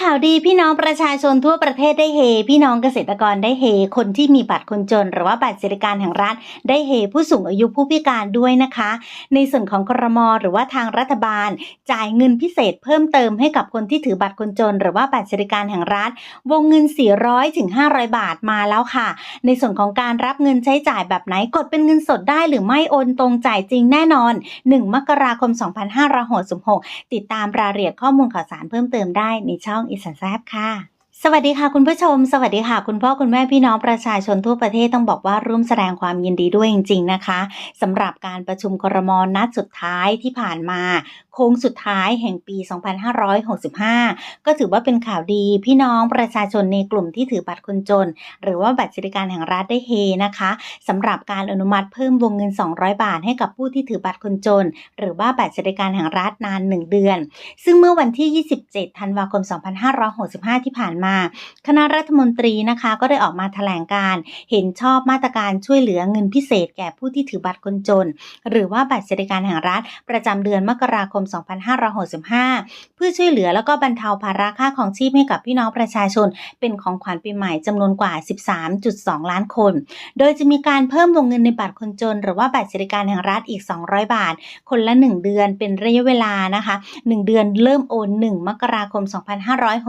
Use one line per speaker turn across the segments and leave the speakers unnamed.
ข่าวดีพี่น้องประชาชนทั่วประเทศได้เฮ พี่น้องเกษตรกรได้เฮ คนที่มีบัตรคนจน หรือว่าบัตรสวัสดิการแห่งรัฐได้เฮ ผู้สูงอายุผู้พิการด้วยนะคะ ในส่วนของครมหรือว่าทางรัฐบาล จ่ายเงินพิเศษเพิ่มเติมให้กับคนที่ถือบัตรคนจน หรือว่าบัตรสวัสดิการแห่งรัฐ วงเงิน 400ถึง500 บาทมาแล้วค่ะ ในส่วนของการรับเงินใช้จ่ายแบบไหนกดเป็นเงินสดได้ หรือไม่โอนตรงจ่ายจริงแน่นอน 1 มกราคม 2566 ติดตามรายละเอียดข้อมูลข่าวสารเพิ่มเติมได้ในช่องอิสานแซบค่ะ สวัสดีค่ะคุณผู้ชม สวัสดีค่ะ คุณพ่อคุณแม่พี่น้องประชาชนทั่วประเทศต้องบอกว่าร่วมแสดงความยินดีด้วยจริง ๆ นะคะสำหรับการประชุมครมนัดสุดท้ายที่ผ่านมา โค้งสุดท้ายแห่งปี 2565 ก็ถือว่าเป็นข่าวดีพี่น้องประชาชนในกลุ่มที่ถือบัตรคนจน หรือว่าบัตรสวัสดิการแห่งรัฐได้เฮนะคะสำหรับการอนุมัติเพิ่มวงเงิน 200 บาทให้กับผู้ที่ถือบัตรคนจน หรือว่าบัตรสวัสดิการแห่งรัฐนาน 1 เดือน ซึ่งเมื่อวันที่ 27 ธันวาคม 2565 ที่ผ่านมาคณะรัฐมนตรีนะคะก็ได้ออกมาแถลงการเห็นชอบมาตรการช่วยเหลือเงินพิเศษแก่ผู้ที่ถือบัตรคนจน หรือว่าบัตรสวัสดิการแห่งรัฐ ประจำเดือนมกราคม 2565 เพื่อช่วยเหลือแล้วก็บรรเทาภาระค่าของชีพให้กับพี่น้องประชาชน เป็นของขวัญปีใหม่จำนวนกว่า 13.2 ล้านคน โดยจะมีการเพิ่มวงเงินในบัตรคนจน หรือว่าบัตรสวัสดิการแห่งรัฐอีก 200 บาท คนละ 1 เดือนเป็นระยะเวลานะคะ 1 เดือนเริ่มโอน 1 มกราคม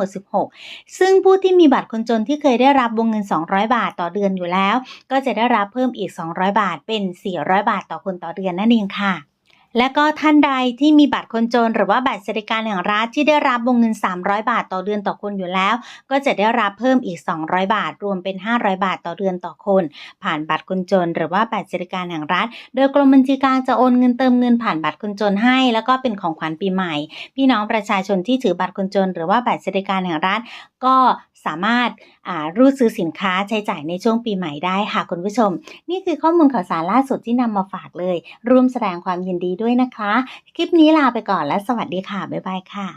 2566 ซึ่งึ่งผู้ที่มีบัตรคนจนที่เคยได้รับวงเงิน 200 บาทต่อเดือนอยู่แล้ว ก็จะได้รับเพิ่มอีก 200 บาทเป็น 400 บาทต่อคนต่อเดือนนั่นเองค่ะ และก็ท่านใดที่มีบัตรคนจน หรือว่าบัตรสวัสดิการแห่งรัฐที่ได้รับวงเงิน 300 บาทต่อเดือนต่อคนอยู่แล้ว ก็จะได้รับเพิ่มอีก 200 บาท รวมเป็น 500 บาทต่อเดือนต่อคน ผ่านบัตรคนจน หรือว่าบัตรสวัสดิการแห่งรัฐ โดยกรมบัญชีกลางจะโอนเงินเติมเงินผ่านบัตรคนจนให้ แล้วก็เป็นของขวัญปีใหม่ พี่น้องประชาชนที่ถือบัตรคนจน หรือว่าบัตรสวัสดิการแห่งรัฐ ก็สามารถรูดซื้อสินค้าใช้จ่ายในช่วงปีใหม่ได้ค่ะคุณผู้ชม นี่คือข้อมูลข่าวสารล่าสุดที่นำมาฝากเลย ร่วมแสดงความยินดีด้วยนะคะ คลิปนี้ลาไปก่อนและสวัสดีค่ะ บ๊ายบายค่ะ